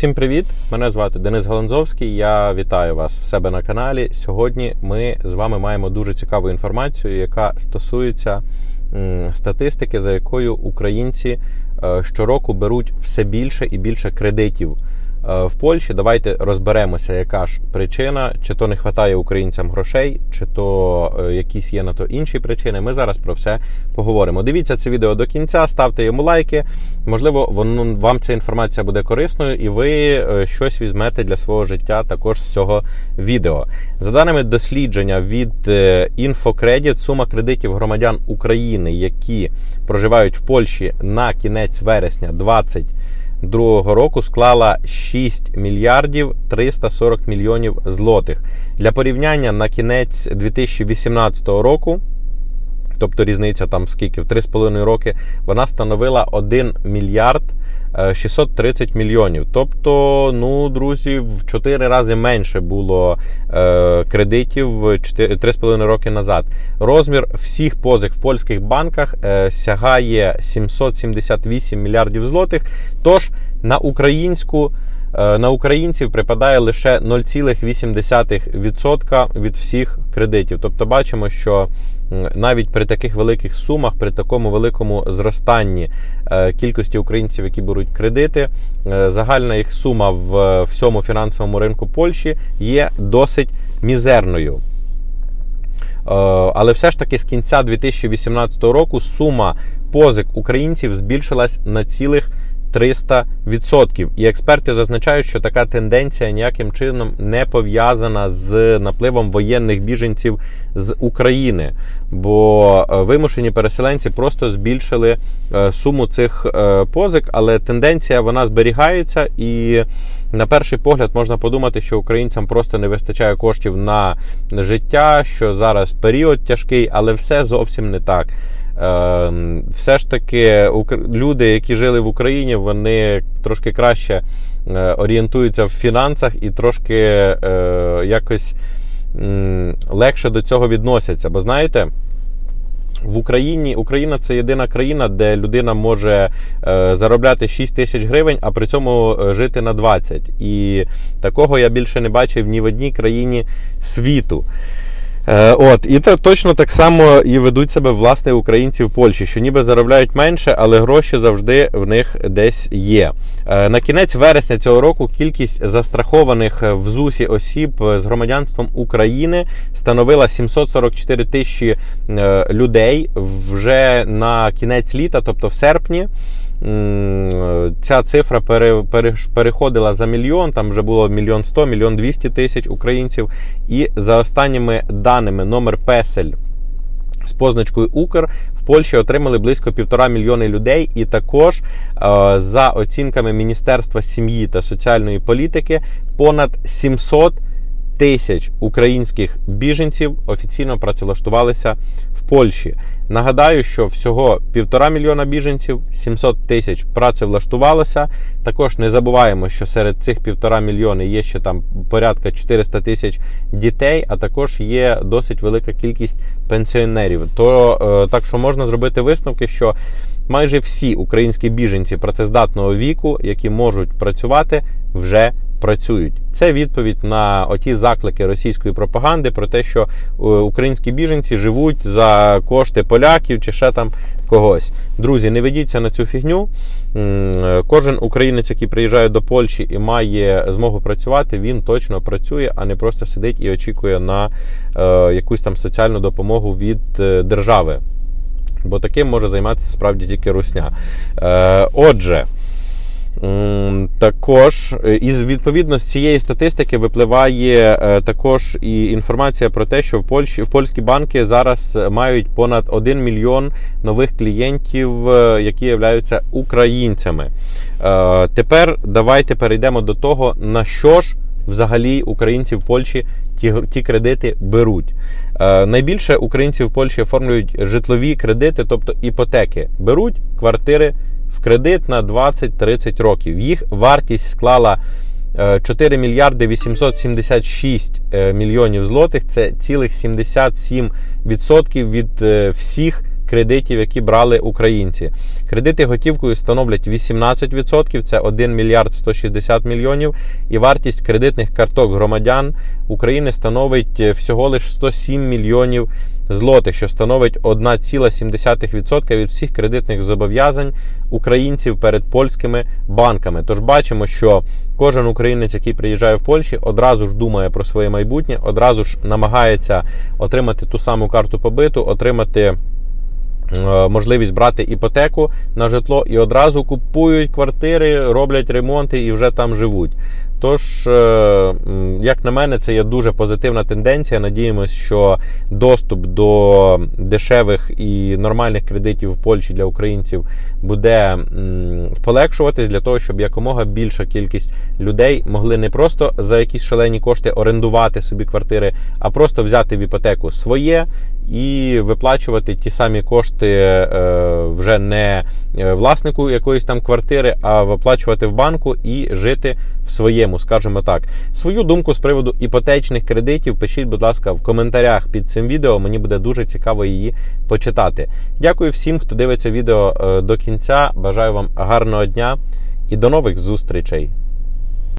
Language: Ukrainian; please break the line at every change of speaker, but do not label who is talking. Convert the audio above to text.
Всім привіт! Мене звати Денис Галанзовський. Я вітаю вас в себе на каналі. Сьогодні ми з вами маємо дуже цікаву інформацію, яка стосується статистики, за якою українці е, щороку беруть все більше і більше кредитів в Польщі. Давайте розберемося, яка ж причина, чи то не вистачає українцям грошей, чи то е, якісь є на то інші причини. Ми зараз про все поговоримо. Дивіться це відео до кінця, ставте йому лайки. Можливо, воно вам ця інформація буде корисною, і ви е, щось візьмете для свого життя також з цього відео. За даними дослідження від е, InfoCredit, сума кредитів громадян України, які проживають в Польщі на кінець вересня 2022 року, склала 6 мільярдів 340 мільйонів злотих. Для порівняння на кінець 2018 року. Тобто різниця там скільки в 3,5 роки вона становила 1 мільярд е, 630 мільйонів. Тобто, ну, друзі, в 4 рази менше було е, кредитів 3,5 роки назад. Розмір всіх позик в польських банках е, сягає 778 мільярдів злотих. Тож на українську. Е, На українців припадає лише 0,8% від всіх кредитів. Тобто бачимо, що навіть при таких великих сумах, при такому великому зростанні е, кількості українців, які беруть кредити, е, загальна їх сума в всьому фінансовому ринку Польщі є досить мізерною. Але все ж таки з кінця 2018 року сума позик українців збільшилась на цілих 300%. І експерти зазначають, що така тенденція ніяким чином не пов'язана з напливом воєнних біженців з України, бо е, вимушені переселенці просто збільшили е, суму цих е, позик, але тенденція вона зберігається, і на перший погляд можна подумати, що українцям просто не вистачає коштів на життя, що зараз період тяжкий, але все зовсім не так. Е, Все ж таки, люди, які жили в Україні, вони трошки краще е, орієнтуються в фінансах і трошки е, якось легше до цього відносяться. Бо знаєте. В Україні Україна це єдина країна, де людина може е, заробляти 6 тисяч гривень, а при цьому е, жити на 20. І такого я більше не бачив ні в одній країні світу. Е, От, і та, точно так само і ведуть себе власне українці в Польщі, що ніби заробляють менше, але гроші завжди в них десь є. Е, На кінець вересня цього року кількість застрахованих в ЗУСі осіб з громадянством України становила 744 тисячі е, людей вже на кінець літа, тобто в серпні. Ця цифра пере, пере, переходила за мільйон, там вже було мільйон сто, мільйон двісті тисяч українців. І за останніми даними номер песель з позначкою Укр в Польщі отримали близько півтора мільйони людей. І також е, за оцінками Міністерства сім'ї та соціальної політики понад 700 тисяч українських біженців офіційно працевлаштувалися в Польщі. Нагадаю, що всього півтора мільйона біженців, 700 тисяч працевлаштувалося. Також не забуваємо, що серед цих півтора мільйони є ще там порядка 400 тисяч дітей, а також є досить велика кількість пенсіонерів. То е, так що можна зробити висновки, що майже всі українські біженці працездатного віку, які можуть працювати, вже працюють. Це відповідь на оті заклики російської пропаганди про те, що е, українські біженці живуть за кошти поляків чи ще там когось. Друзі, не ведіться на цю фігню. Кожен українець, який приїжджає до Польщі і має змогу працювати, він точно працює, а не просто сидить і очікує на е, якусь там соціальну допомогу від е, держави. Бо таким може займатися справді тільки русня. Е, отже. Також е, із відповідно з цієї статистики випливає е, також і інформація про те, що в Польщі в польські банки зараз мають понад 1 мільйон нових клієнтів, е, які являються українцями. Тепер давайте перейдемо до того, на що ж взагалі українці в Польщі ті, ті кредити беруть. Найбільше українці в Польщі оформлюють житлові кредити, тобто іпотеки, беруть квартири в кредит на 20-30 років. Їх вартість склала е, 4 мільярди 876 е, мільйонів злотих. Це цілих 77% від е, всіх кредитів, які брали українці. Кредити готівкою становлять 18%, це 1 мільярд 160 мільйонів. І вартість кредитних карток громадян України становить е, всього лише 107 мільйонів злотих, що становить 1,7% від всіх кредитних зобов'язань українців перед польськими банками. Тож бачимо, що кожен українець, який приїжджає в Польщі, одразу ж думає про своє майбутнє, одразу ж намагається отримати ту саму карту побиту, отримати. Е, Можливість брати іпотеку на житло і одразу купують квартири, роблять ремонти і вже там живуть. Тож, е, як на мене, це є дуже позитивна тенденція. Надіємось, що доступ до дешевих і нормальних кредитів в Польщі для українців буде полегшуватись для того, щоб якомога більша кількість людей могли не просто за якісь шалені кошти орендувати собі квартири, а просто взяти в іпотеку своє і виплачувати ті самі кошти е, вже не е, власнику якоїсь там квартири, а виплачувати в банку і жити в своєму, скажімо так. Свою думку з приводу іпотечних кредитів пишіть, будь ласка, в коментарях під цим відео. Мені буде дуже цікаво її почитати. Дякую всім, хто дивиться відео е, до кінця. Бажаю вам гарного дня і до нових зустрічей.